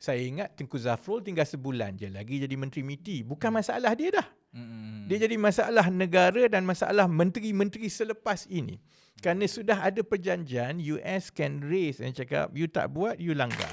saya ingat Tengku Zafrul tinggal sebulan je lagi jadi Menteri MITI. Bukan masalah dia dah. Hmm. Dia jadi masalah negara dan masalah menteri-menteri selepas ini. Kerana sudah ada perjanjian US can raise and cakap you tak buat you langgar.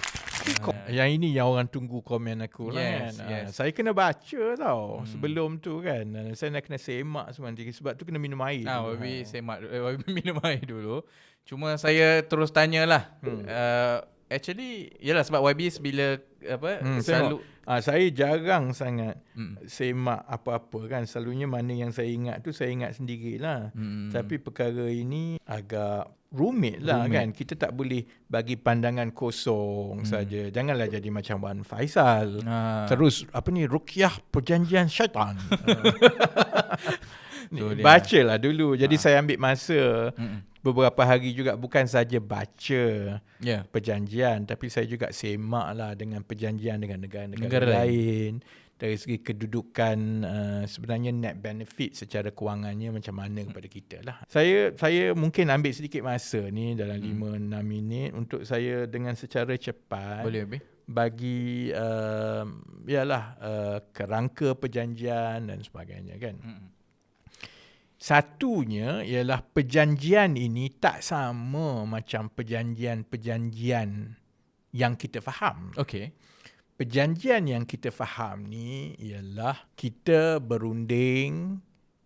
Kom- yang ini yang orang tunggu komen aku lah Yes, kan. Ah, yes. Saya kena baca tau sebelum tu kan. Ah, Saya nak kena semak semua nanti sebab tu kena minum air. Ah. Wabi semak eh, Wabi minum air dulu. Cuma saya terus tanyalah. Hmm. Uh, actually yalah sebab YB bila apa Hmm, selalu tengok. Ah, saya jarang sangat Hmm. semak apa-apa kan. Selalunya mana yang saya ingat tu saya ingat sendirilah. Hmm. Tapi perkara ini agak rumit lah Rumit. kan. Kita tak boleh bagi pandangan kosong saja. Janganlah jadi macam Wan Faisal. Ah. Terus apa ni ruqyah perjanjian syaitan. Ni, Tu dia. Bacalah dulu. Jadi saya ambil masa Mm-mm. Beberapa hari juga bukan saja baca Ya. perjanjian tapi saya juga semak lah dengan perjanjian dengan negara-negara Negara lain. dari segi kedudukan uh, sebenarnya net benefit secara kewangannya macam mana kepada kita lah. Saya saya mungkin ambil sedikit masa ni dalam 5 6 minit untuk saya dengan secara cepat Boleh Wabi. bagi uh, yalah uh, kerangka perjanjian dan sebagainya kan. Mm-mm. Satunya ialah perjanjian ini tak sama macam perjanjian-perjanjian yang kita faham. Okay. Perjanjian yang kita faham ni ialah kita berunding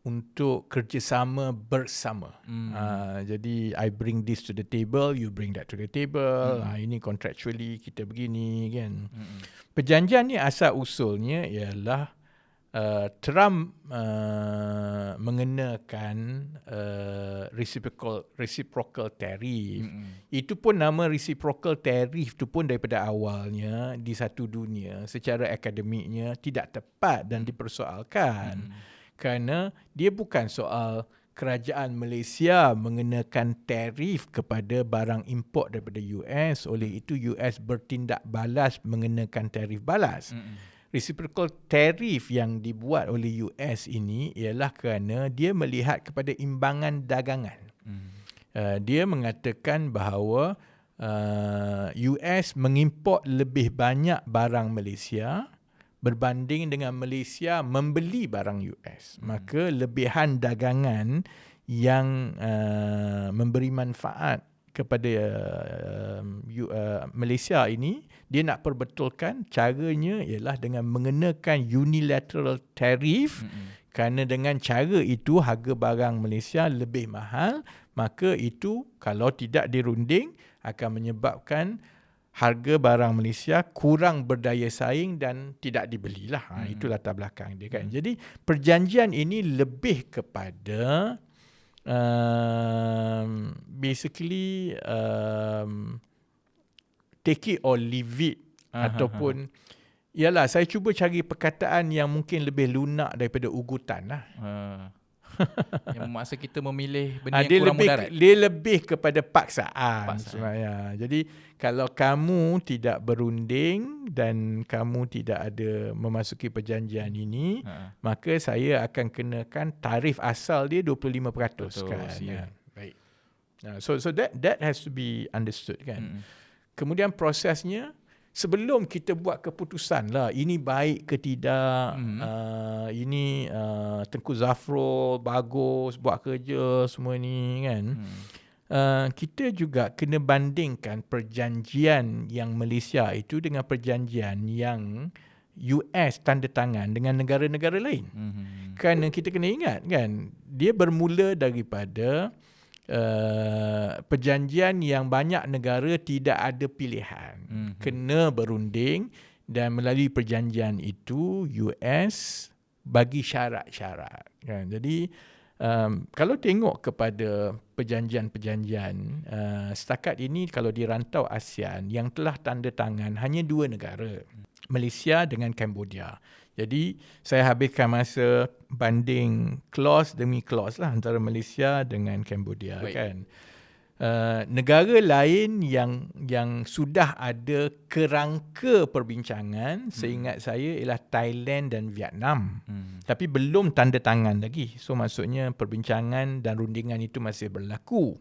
untuk kerjasama bersama. Hmm. Uh, jadi I bring this to the table, you bring that to the table. Hmm. Uh, ini contractually kita begini kan. Mm-mm. Perjanjian ni asal usulnya ialah uh, Trump uh, mengenakan uh, reciprocal reciprocal tariff. Mm-mm. Itu pun nama reciprocal tariff tu pun daripada awalnya di satu dunia secara akademiknya tidak tepat dan dipersoalkan. Hmm. Kerana dia bukan soal kerajaan Malaysia mengenakan tarif kepada barang import daripada US oleh itu US bertindak balas mengenakan tarif balas. Mm-mm. Reciprocal tariff yang dibuat oleh US ini ialah kerana dia melihat kepada imbangan dagangan. Mm. Uh, dia mengatakan bahawa uh, US mengimport lebih banyak barang Malaysia berbanding dengan Malaysia membeli barang US. Hmm. Maka lebihan dagangan yang uh, memberi manfaat kepada uh, U- uh, Malaysia ini dia nak perbetulkan caranya ialah dengan mengenakan unilateral tariff Mm-mm. kerana dengan cara itu harga barang Malaysia lebih mahal maka itu kalau tidak dirunding akan menyebabkan harga barang Malaysia kurang berdaya saing dan tidak dibelilah. Ha, itu latar belakang dia kan. Jadi perjanjian ini lebih kepada um, basically um, take it or leave it Aha, ataupun Yalah, saya cuba cari perkataan yang mungkin lebih lunak daripada ugutan lah. Uh, yang masa kita memilih benda Ah, yang dia kurang lebih mudarat. dia lebih kepada paksaan, Paksaan. sebenarnya. Jadi kalau kamu tidak berunding dan kamu tidak ada memasuki perjanjian ini, Ha. maka saya akan kenakan tarif asal dia 25% Betul, kan. siap. Baik. Nah, so so that that has to be understood kan. Mm-mm. Kemudian prosesnya sebelum kita buat keputusan lah ini baik ke tidak Mhm. uh, ini uh, Tengku Zafrul bagus buat kerja semua ni kan Hmm. uh, kita juga kena bandingkan perjanjian yang Malaysia itu dengan perjanjian yang US tanda tangan dengan negara-negara lain Mhm. kerana kita kena ingat kan dia bermula daripada uh, perjanjian yang banyak negara tidak ada pilihan. Mhm. kena berunding dan melalui perjanjian itu US bagi syarat-syarat kan? Jadi um, kalau tengok kepada perjanjian-perjanjian uh, setakat ini kalau di rantau ASEAN yang telah tanda tangan hanya dua negara Malaysia dengan Cambodia jadi saya habiskan masa banding clause demi clause lah antara Malaysia dengan Cambodia Baik. kan. Uh, negara lain yang yang sudah ada kerangka perbincangan hmm. seingat saya ialah Thailand dan Vietnam. Hmm. Tapi belum tanda tangan lagi. So maksudnya perbincangan dan rundingan itu masih berlaku.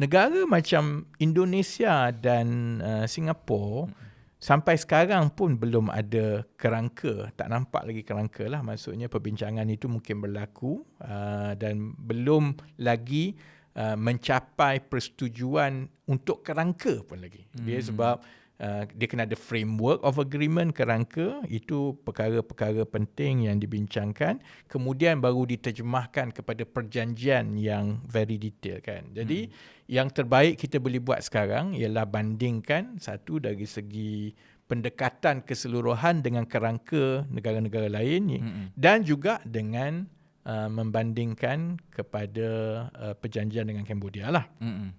Negara macam Indonesia dan uh, Singapura sampai sekarang pun belum ada kerangka, tak nampak lagi kerangka lah. Maksudnya perbincangan itu mungkin berlaku uh, dan belum lagi uh, mencapai persetujuan untuk kerangka pun lagi. Dia sebab uh, dia kena ada framework of agreement kerangka itu perkara-perkara penting yang dibincangkan kemudian baru diterjemahkan kepada perjanjian yang very detail kan. Jadi yang terbaik kita boleh buat sekarang ialah bandingkan satu dari segi pendekatan keseluruhan dengan kerangka negara-negara lain Mm-mm. dan juga dengan uh, membandingkan kepada uh, perjanjian dengan Cambodia lah. Mm-mm.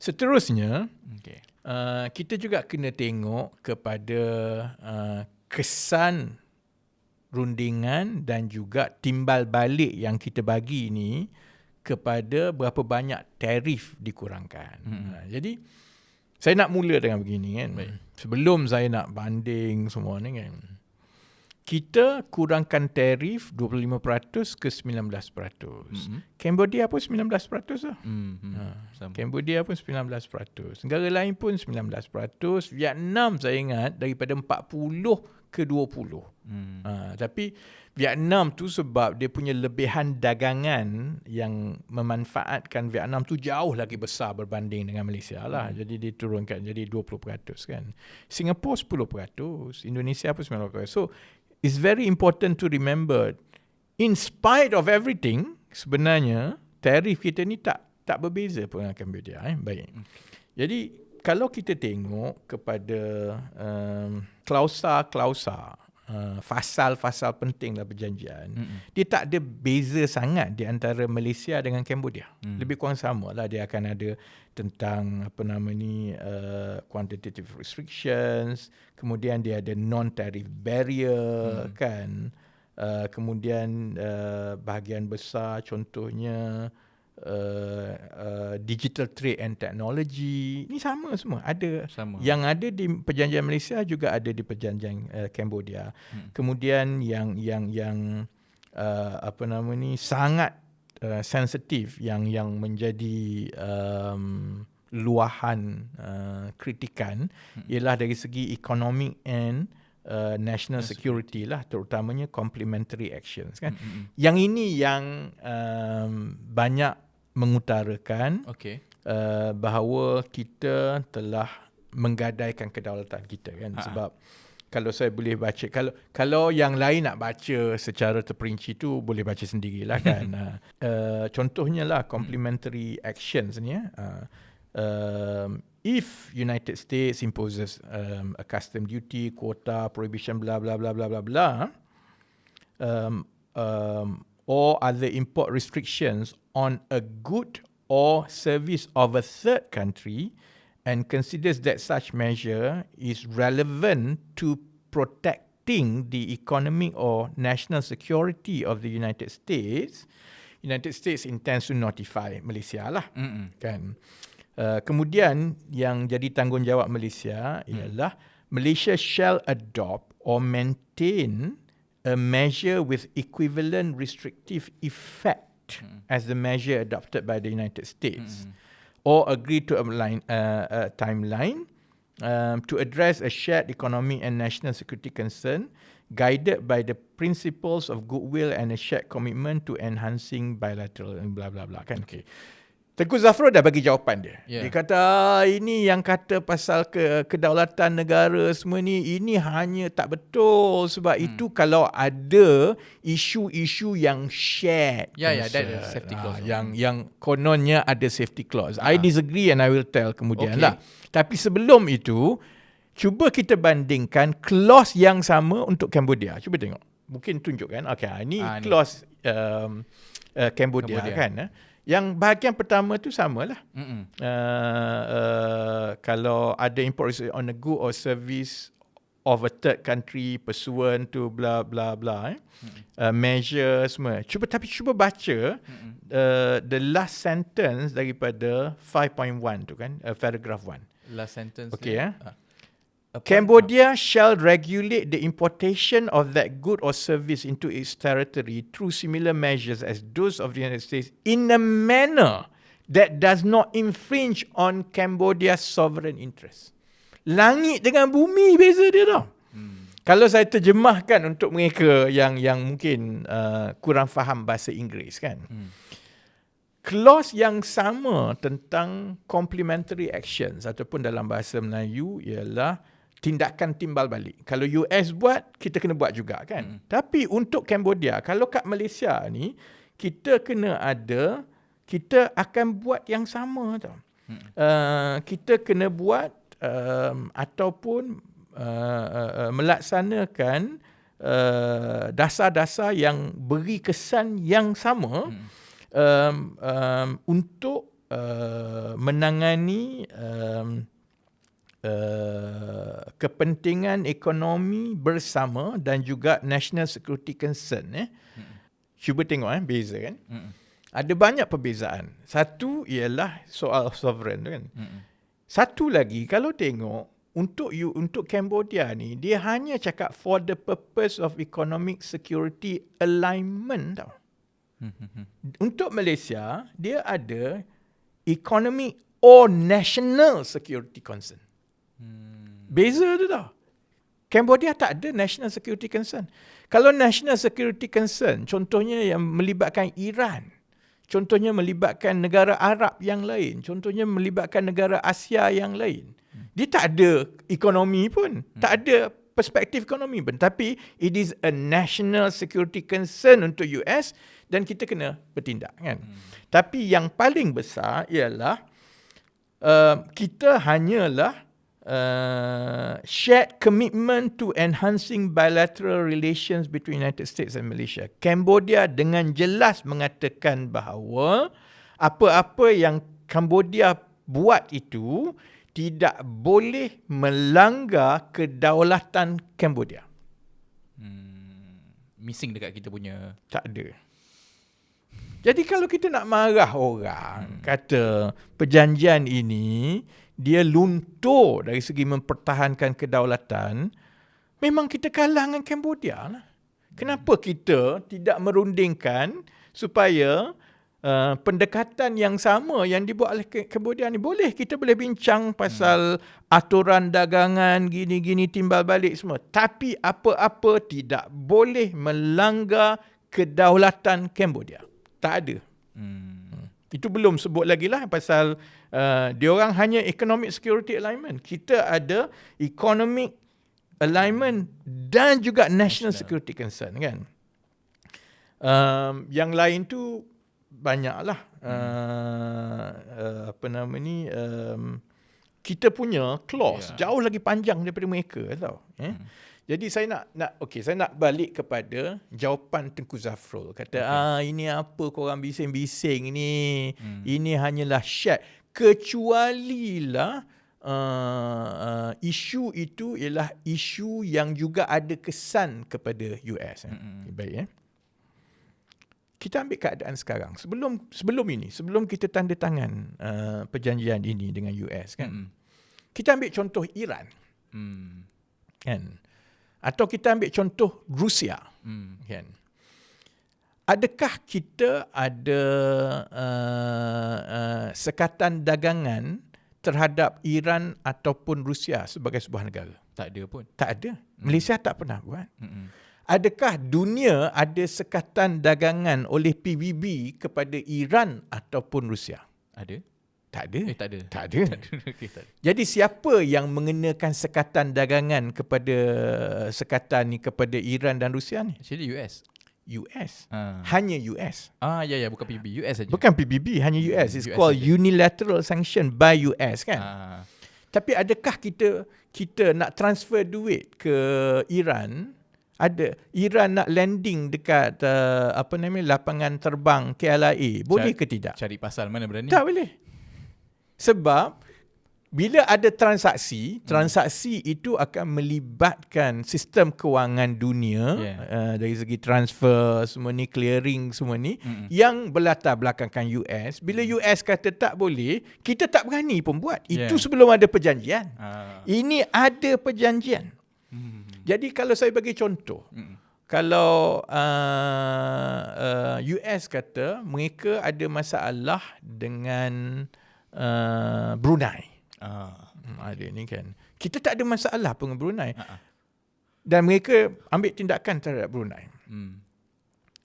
Seterusnya Okay. Uh, kita juga kena tengok kepada uh, kesan rundingan dan juga timbal balik yang kita bagi ni kepada berapa banyak tarif dikurangkan. Mm-mm. Uh, jadi saya nak mula dengan begini kan. Baik. Sebelum saya nak banding semua ni kan. Kita kurangkan tarif 25% ke 19%. Mm-mm. Cambodia pun 19% lah. Mm-hmm. Ha. Sama. Cambodia pun 19%. Negara lain pun 19%. Vietnam saya ingat daripada 40 ke 20. Mm. Ha, tapi Vietnam tu sebab dia punya lebihan dagangan yang memanfaatkan Vietnam tu jauh lagi besar berbanding dengan Malaysia lah. Hmm. Jadi diturunkan jadi 20% kan. Singapura 10%, Indonesia pun 9%. So it's very important to remember in spite of everything sebenarnya tarif kita ni tak tak berbeza pun dengan Cambodia eh. Baik. Jadi kalau kita tengok kepada um, klausa-klausa uh, fasal-fasal penting dalam perjanjian, Mm-mm. dia tak ada beza sangat di antara Malaysia dengan Cambodia. Hmm. Lebih kurang sama lah dia akan ada tentang apa nama ni uh, quantitative restrictions, kemudian dia ada non-tariff barrier Hmm. kan. Uh, kemudian uh, bahagian besar contohnya uh, uh, digital trade and technology ni sama semua ada Sama. yang ada di perjanjian Malaysia juga ada di perjanjian uh, Cambodia. Hmm. Kemudian yang yang yang uh, apa nama ni sangat uh, sensitif yang yang menjadi um, luahan uh, kritikan Hmm. ialah dari segi economic and uh, national security lah terutamanya complementary actions kan. Mm-mm. Yang ini yang um, banyak mengutarakan Okay. uh, bahawa kita telah menggadaikan kedaulatan kita kan? Ha. sebab kalau saya boleh baca kalau kalau yang lain nak baca secara terperinci tu boleh baca sendirilah kan? Uh, uh, contohnya lah complementary actions ni ya uh, um, if United States imposes um, a custom duty quota prohibition blah blah blah blah blah blah um, um, or other import restrictions on a good or service of a third country and considers that such measure is relevant to protecting the economic or national security of the United States, United States intends to notify Malaysia lah Mm-mm. kan. Uh, kemudian yang jadi tanggungjawab Malaysia ialah Malaysia shall adopt or maintain a measure with equivalent restrictive effect as the measure adopted by the United States. Or agree to a, line, uh, a timeline um, to address a shared economic and national security concern guided by the principles of goodwill and a shared commitment to enhancing bilateral and blah blah blah kan? Okay. Tengku Zafro dah bagi jawapan dia. Ya. Dia kata "Ah, ini yang kata pasal ke kedaulatan negara semua ni ini hanya tak betul sebab hmm. itu kalau ada isu-isu yang shared. Ya, ya, that concern, is safety ah, clause. yang yang kononnya ada safety clause. I disagree and I will tell kemudian Okay. lah. Tapi sebelum itu cuba kita bandingkan clause yang sama untuk Cambodia. Cuba tengok. Mungkin tunjukkan. Okey, ah, ini Ah, ni. clause um, uh, Cambodia, Cambodia. kan. eh. Yang bahagian pertama tu samalah. Mm-mm. Uh, uh, kalau ada import on a good or service of a third country pursuant to blah blah blah eh. Uh, measure semua. Cuba tapi cuba baca uh, the last sentence daripada 5.1 tu kan, uh, paragraph 1. Last sentence. Okay, dia. eh? Ah. Cambodia shall regulate the importation of that good or service into its territory through similar measures as those of the United States in a manner that does not infringe on Cambodia's sovereign interests. langit dengan bumi beza dia tau. Hmm. Kalau saya terjemahkan untuk mereka yang yang mungkin uh, kurang faham bahasa Inggeris kan. Hmm. Clause yang sama tentang complementary actions ataupun dalam bahasa Melayu ialah tindakan timbal balik. Kalau US buat, kita kena buat juga kan. Hmm. Tapi untuk Cambodia, kalau kat Malaysia ni, kita kena ada, kita akan buat yang sama tau. Hmm. Uh, kita kena buat um, ataupun uh, uh, uh, melaksanakan uh, dasar-dasar yang beri kesan yang sama hmm. um, um, untuk uh, menangani um, Uh, kepentingan ekonomi bersama dan juga national security concern eh. Hmm. Cuba tengok eh beza kan. Hmm. Ada banyak perbezaan. Satu ialah soal sovereign kan. Hmm. Satu lagi kalau tengok untuk you untuk Cambodia ni dia hanya cakap for the purpose of economic security alignment tau. Hmm. Untuk Malaysia dia ada economic or national security concern. Hmm. Beza tu tau. Cambodia tak ada national security concern. Kalau national security concern, contohnya yang melibatkan Iran, contohnya melibatkan negara Arab yang lain, contohnya melibatkan negara Asia yang lain, hmm. dia tak ada ekonomi pun, hmm. tak ada perspektif ekonomi pun. Tapi it is a national security concern untuk US dan kita kena bertindak kan. Hmm. Tapi yang paling besar ialah uh, kita hanyalah uh, shared commitment to enhancing bilateral relations between United States and Malaysia. Cambodia dengan jelas mengatakan bahawa apa-apa yang Cambodia buat itu tidak boleh melanggar kedaulatan Cambodia. Hmm, missing dekat kita punya. Tak ada. Jadi kalau kita nak marah orang, hmm. kata perjanjian ini dia luntur dari segi mempertahankan kedaulatan, memang kita kalah dengan Cambodia lah. Kenapa kita tidak merundingkan supaya uh, pendekatan yang sama yang dibuat oleh Cambodia ni boleh kita boleh bincang pasal hmm. aturan dagangan gini-gini timbal balik semua tapi apa-apa tidak boleh melanggar kedaulatan Cambodia. Tak ada. Hmm. Itu belum sebut lagi lah pasal Uh, dia orang hanya economic security alignment. Kita ada economic alignment dan juga national, security concern kan. Um, yang lain tu banyaklah hmm. uh, uh, apa nama ni um, kita punya clause yeah. jauh lagi panjang daripada mereka tau. Eh? Hmm. Jadi saya nak nak okey saya nak balik kepada jawapan Tengku Zafrul kata okay. ah ini apa kau orang bising-bising ni hmm. ini hanyalah chat kecualilah uh, uh, isu itu ialah isu yang juga ada kesan kepada US. Mm-hmm. Baik eh. Kita ambil keadaan sekarang. Sebelum sebelum ini, sebelum kita tanda tangan uh, perjanjian ini dengan US kan. Mm-hmm. Kita ambil contoh Iran. Mm. Kan? Atau kita ambil contoh Rusia. Mm. Kan? adakah kita ada uh, uh, sekatan dagangan terhadap Iran ataupun Rusia sebagai sebuah negara? Tak ada pun. Tak ada. Hmm. Malaysia tak pernah buat. Hmm. Adakah dunia ada sekatan dagangan oleh PBB kepada Iran ataupun Rusia? Ada. Tak ada. Eh, tak ada. Tak ada. okay, tak ada. Jadi siapa yang mengenakan sekatan dagangan kepada sekatan ni kepada Iran dan Rusia ni? Actually US. US. Ha. Hanya US. Ah ya ya bukan PBB US saja. Bukan PBB hanya US. It's US called saja. unilateral sanction by US kan. Ha. Tapi adakah kita kita nak transfer duit ke Iran? Ada Iran nak landing dekat uh, apa namanya lapangan terbang KLIA. Boleh cari, ke tidak? Cari pasal mana berani? Tak boleh. Sebab bila ada transaksi, hmm. transaksi itu akan melibatkan sistem kewangan dunia yeah. uh, dari segi transfer semua ni, clearing semua ni hmm. yang berlatar belakangkan US. Bila hmm. US kata tak boleh, kita tak berani pun buat. Itu yeah. sebelum ada perjanjian. Uh. Ini ada perjanjian. Hmm. Jadi kalau saya bagi contoh, hmm. kalau uh, uh, US kata mereka ada masalah dengan uh, Brunei. Ah, ada ni kan. Kita tak ada masalah pun dengan Brunei. Ha-ha. Dan mereka ambil tindakan terhadap Brunei. Hmm.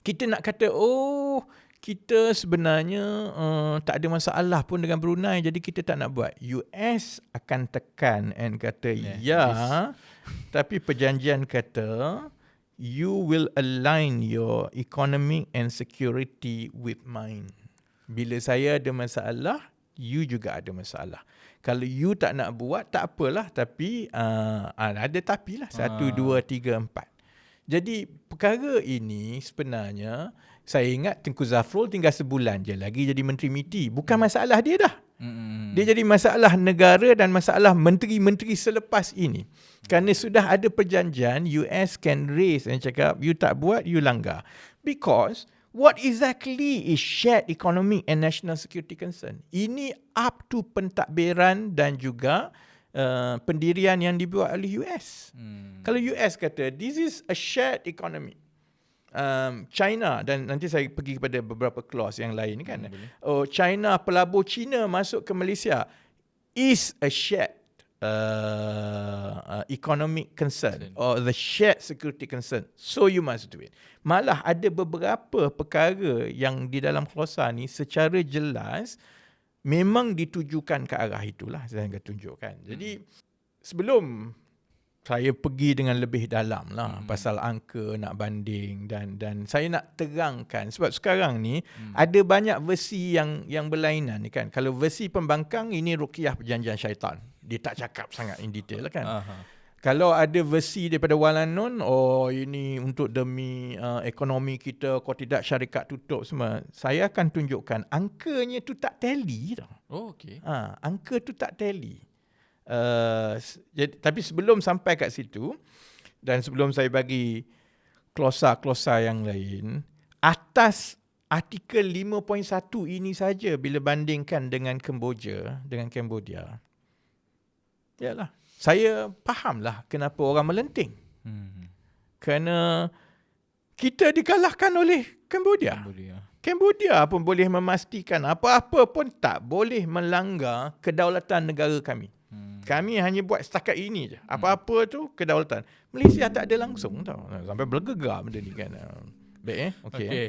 Kita nak kata, oh kita sebenarnya uh, tak ada masalah pun dengan Brunei jadi kita tak nak buat. US akan tekan and kata Yeah, ya, ya tapi perjanjian kata you will align your economic and security with mine. Bila saya ada masalah, you juga ada masalah. Kalau you tak nak buat, tak apalah. Tapi uh, ada tapi lah. Satu, Ah. dua, tiga, empat. Jadi perkara ini sebenarnya saya ingat Tengku Zafrul tinggal sebulan je lagi jadi Menteri MITI. Bukan masalah dia dah. Hmm. Dia jadi masalah negara dan masalah menteri-menteri selepas ini. Kerana sudah ada perjanjian, US can raise and cakap, you tak buat, you langgar. Because what exactly is shared economic and national security concern? Ini up to pentadbiran dan juga uh, pendirian yang dibuat oleh US. Hmm. Kalau US kata, this is a shared economy. Um, China dan nanti saya pergi kepada beberapa clause yang lain kan. boleh. oh China pelabur China masuk ke Malaysia is a shared uh, uh, economic concern or the shared security concern. So you must do it. Malah ada beberapa perkara yang di dalam klausa ni secara jelas memang ditujukan ke arah itulah saya akan tunjukkan. Jadi sebelum saya pergi dengan lebih dalam lah hmm. pasal angka nak banding dan dan saya nak terangkan sebab sekarang ni hmm. ada banyak versi yang yang berlainan ni kan. Kalau versi pembangkang ini ruqyah perjanjian syaitan. Dia tak cakap sangat in detail lah kan. Aha. Kalau ada versi daripada Walanun, oh ini untuk demi uh, ekonomi kita, kalau tidak syarikat tutup semua. Saya akan tunjukkan angkanya tu tak tally tau. Oh, okay. Ha, angka tu tak tally. Uh, jadi, tapi sebelum sampai kat situ dan sebelum saya bagi klosa-klosa yang lain, atas artikel 5.1 ini saja bila bandingkan dengan Kemboja, dengan Cambodia. Yalah, saya fahamlah kenapa orang melenting. Hmm. Kerana kita dikalahkan oleh Cambodia. Boleh ya. Cambodia pun boleh memastikan apa-apa pun tak boleh melanggar kedaulatan negara kami. Hmm. Kami hanya buat setakat ini je. Apa-apa tu kedaulatan. Malaysia tak ada langsung tau. Sampai bergegar benda ni kan. Baik eh? Okey. Okay.